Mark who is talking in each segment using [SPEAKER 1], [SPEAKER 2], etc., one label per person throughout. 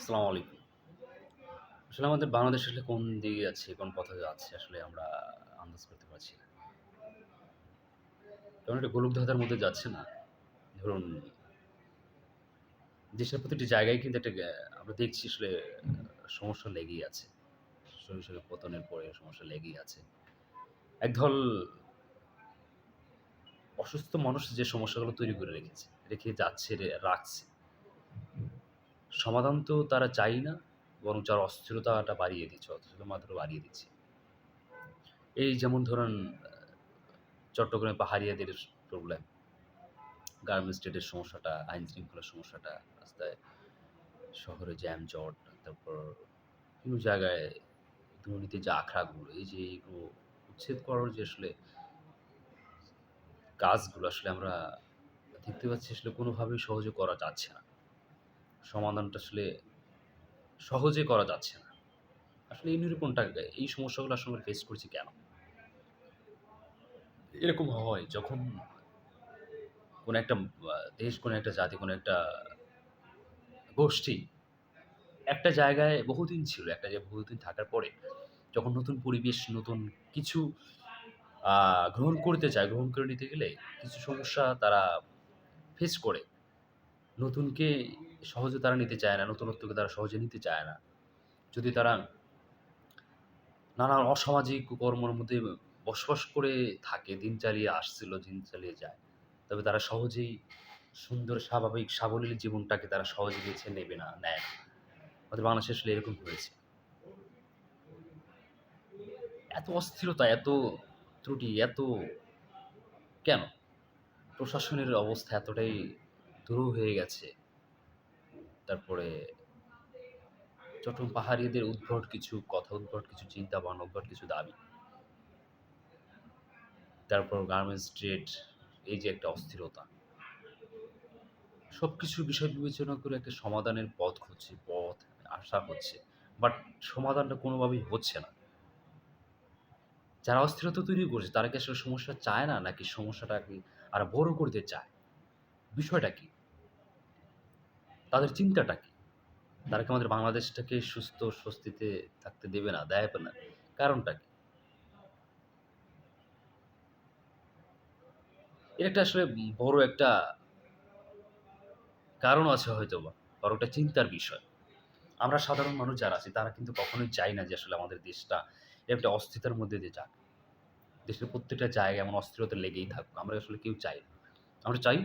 [SPEAKER 1] আসসালামু আলাইকুম। আসলে আমাদের বাংলাদেশ আসলে কোন দিকে যাচ্ছে, কোন পথে যাচ্ছে আসলে আমরা আন্দাজ করতে পারছি না। কেমন একটা গোলকধাঁধার মধ্যে যাচ্ছে না? ধরুন দেশের প্রতিটি জায়গায় কিন্তু একটা আমরা দেখছি আসলে সমস্যা লেগেই আছে। সরিষার পতনের পরে সমস্যা লেগেই আছে। একদল অসুস্থ মানুষ যে সমস্যাগুলো তৈরি করে রেখেছে, রেখে যাচ্ছে, রাখছে। সমাধান তো তারা চায়ই না, বরং আরও অস্থিরতাটা বাড়িয়ে দিচ্ছে, অস্থিরতা বাড়িয়ে দিচ্ছে। এই যেমন ধরুন চট্টগ্রামে পাহাড়িয়াদের প্রবলেম, গার্মেন্টস স্টেটের সমস্যাটা, আইন শৃঙ্খলার সমস্যাটা, রাস্তায় শহরে জ্যাম-জট, তারপর কোনো জায়গায় দুর্নীতির যে আখড়াগুলো, এই যে এগুলো উচ্ছেদ করার যে আসলে কাজগুলো আসলে আমরা দেখতে পাচ্ছি আসলে কোনোভাবেই সহজে করা যাচ্ছে না। সমাধানটা আসলে সহজে করা যাচ্ছে না। আসলে এই নিরূপণটা এই সমস্যাগুলো আসলে ফেস করছি কেন? এরকম হয় যখন কোনো একটা দেশ, কোনো একটা জাতি, কোনো একটা গোষ্ঠী একটা জায়গায় বহুদিন ছিল। একটা জায়গায় বহুদিন থাকার পরে যখন নতুন পরিবেশ, নতুন কিছু গ্রহণ করতে চায়, গ্রহণ করে নিতে গেলে কিছু সমস্যা তারা ফেস করে। নতুনকে সহজে তারা নিতে চায় না, নতুনত্বকে তারা সহজে নিতে চায় না। যদি তারা নানান অসামাজিক কর্মের মধ্যে বসবাস করে থাকে, দিন চালিয়ে আসছিল, দিন চালিয়ে যায়। তবে তারা সহজেই সুন্দর স্বাভাবিক সাবলীল জীবনটাকে তারা সহজে বেছে নেবে না, নেয়। আমাদের বাংলাদেশে আসলে এরকম হয়েছে। এত অস্থিরতা, এত ত্রুটি, এত কেন? প্রশাসনের অবস্থা এতটাই দুরূহ হয়ে গেছে। তারপরে চট্টগ্রাম পাহাড়িদের উদ্ভট কিছু কথা, উদ্ভট কিছু চিন্তা ভাবনা, উদ্ভট কিছু দাবি। তারপর গার্মেন্টস ট্রেড, এই যে একটা অস্থিরতা। সবকিছুর বিষয় বিবেচনা করে একটা সমাধানের পথ খুঁজছে, পথ আশা হচ্ছে। বাট সমাধানটা কোনোভাবেই হচ্ছে না। যারা অস্থিরতা তৈরি করছে তারা কি আসলে সমস্যা চায় না? নাকি সমস্যাটাকে আরও বড় করতে চায়? বিষয়টা কি? তাদের চিন্তাটা কি? তারা কি আমাদের বাংলাদেশটাকে সুস্থ স্বস্তিতে থাকতে দেবে না, দেয় না? কারণটা কি? এর একটা আসলে বড় একটা কারণ আছে হয়তো বা বড় একটা চিন্তার বিষয়। আমরা সাধারণ মানুষ যারা আছি তারা কিন্তু কখনোই চাই না যে আসলে আমাদের দেশটা একটা অস্থিরতার মধ্যে দিয়ে যাক। দেশের প্রত্যেকটা জায়গায় এমন অস্থিরতা লেগেই থাকুক। আমরা আসলে কেউ চাই না। আমরা চাই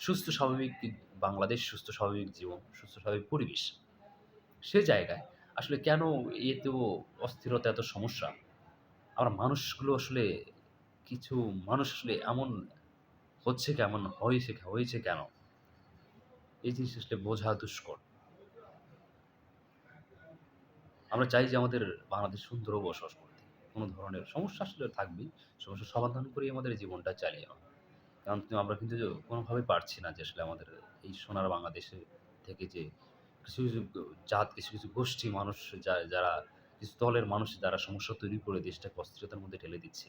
[SPEAKER 1] সুস্থ স্বাভাবিক বাংলাদেশ, সুস্থ স্বাভাবিক জীবন, সুস্থ স্বাভাবিক পরিবেশ। সে জায়গায় আসলে কেন এত অস্থিরতা, এত সমস্যা? আমরা মানুষগুলো আসলে কিছু মানুষ আসলে এমন হচ্ছে কেমন হয়েছে হয়েছে কেন? এই জিনিস আসলে বোঝা দুষ্কর। আমরা চাই যে আমাদের বাংলাদেশ সুন্দর বসবাস করতে। কোনো ধরনের সমস্যা আসলে থাকবেই। সমস্যার সমাধান করেই আমাদের জীবনটা চালিয়ে নেওয়া। কারণ আমরা কিন্তু কোনোভাবেই পারছি না যে আসলে আমাদের এই সোনার বাংলাদেশে থেকে যে কিছু, কিছু জাত, কিছু, কিছু গোষ্ঠী মানুষ যারা কিছু দলের মানুষ যারা সমস্যা তৈরি করে দেশটাকে অস্থিরতার মধ্যে ঠেলে দিচ্ছে।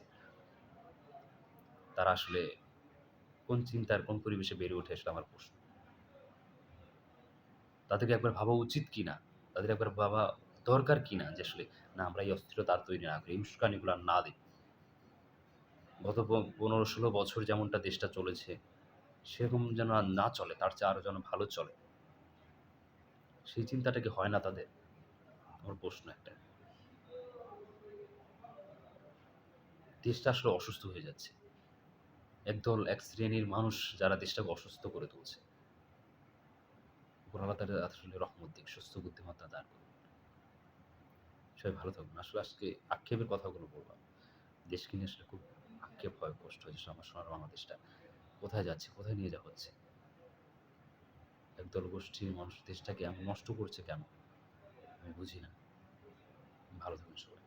[SPEAKER 1] তারা আসলে কোন চিন্তার, কোন পরিবেশে বেড়ে ওঠে আসলে আমার প্রশ্ন। তাদেরকে একবার ভাবা উচিত কি না তাদের একবার ভাবা দরকার কি না যে আসলে না আমরা এই অস্থিরতা আর তৈরি না করি, এই উস্কানিগুলো না দিই। গত পনেরো ১৫-১৬ বছর যেমনটা দেশটা চলেছে, সেরকম যেন আর না চলে, তার চেয়ে আরও যেন ভালো চলে। সেই চিন্তাটা কি হয় না তাদের? আমার প্রশ্ন একটা। দেশটা আসলে অসুস্থ হয়ে যাচ্ছে। একদল এক শ্রেণির মানুষ যারা দেশটাকে অসুস্থ করে তুলছে। উপর আল্লাহ তাদের আসলে রহমত দিক, সুস্থ বুদ্ধিমত্তা দান করুন। সবাই ভালো থাকুন। আসলে আজকে আক্ষেপের কথাগুলো বললাম। দেশকে নিয়ে আসলে খুব আক্ষেপ ভয় কষ্ট হয়েছে আমার সোনার বাংলাদেশটা কোথায় যাচ্ছে, কোথায় নিয়ে যাওয়া হচ্ছে? একদল গোষ্ঠীর মানুষ দেশটাকে এমন নষ্ট করছে কেন? আমি বুঝি না। ভালো থাকুন সবাই।